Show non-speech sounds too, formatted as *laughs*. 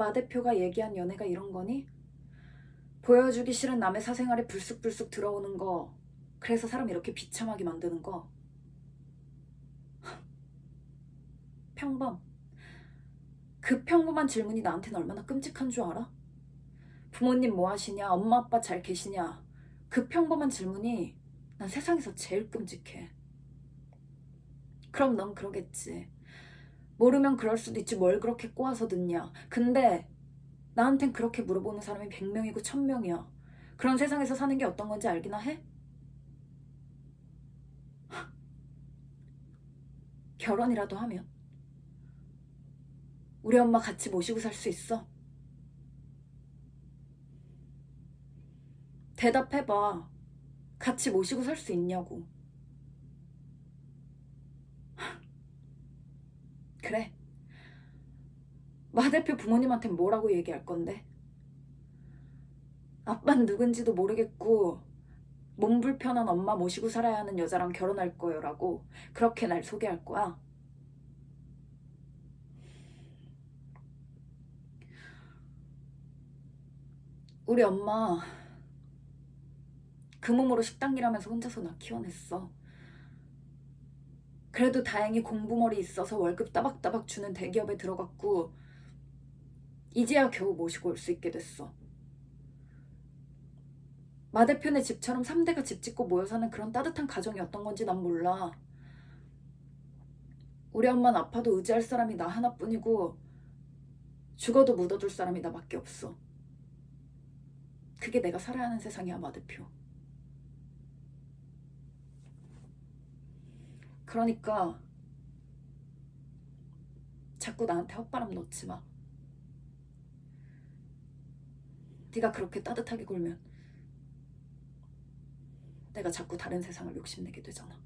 마 대표가 얘기한 연애가 이런 거니? 보여주기 싫은 남의 사생활에 불쑥불쑥 들어오는 거, 그래서 사람 이렇게 비참하게 만드는 거. *laughs* 평범. 그 평범한 질문이 나한테는 얼마나 끔찍한 줄 알아? 부모님 뭐 하시냐, 엄마 아빠 잘 계시냐. 그 평범한 질문이 난 세상에서 제일 끔찍해. 그럼 넌 그러겠지. 모르면 그럴 수도 있지 뭘 그렇게 꼬아서 듣냐. 근데 나한텐 그렇게 물어보는 사람이 100명이고 1000명이야. 그런 세상에서 사는 게 어떤 건지 알기나 해? *laughs* 결혼이라도 하면 우리 엄마 같이 모시고 살 수 있어? 대답해봐. 같이 모시고 살 수 있냐고. 그래. 마 대표 부모님한테 뭐라고 얘기할 건데? 아빠는 누군지도 모르겠고, 몸 불편한 엄마 모시고 살아야 하는 여자랑 결혼할 거요라고 그렇게 날 소개할 거야. 우리 엄마 그 몸으로 식당 일하면서 혼자서 나 키워냈어. 그래도 다행히 공부머리 있어서 월급 따박따박 주는 대기업에 들어갔고 이제야 겨우 모시고 올 수 있게 됐어. 마 대표네 집처럼 3대가 집 짓고 모여 사는 그런 따뜻한 가정이 어떤 건지 난 몰라. 우리 엄마는 아파도 의지할 사람이 나 하나뿐이고 죽어도 묻어둘 사람이 나밖에 없어. 그게 내가 살아야 하는 세상이야, 마 대표. 그러니까 자꾸 나한테 헛바람 넣지 마. 네가 그렇게 따뜻하게 굴면 내가 자꾸 다른 세상을 욕심내게 되잖아.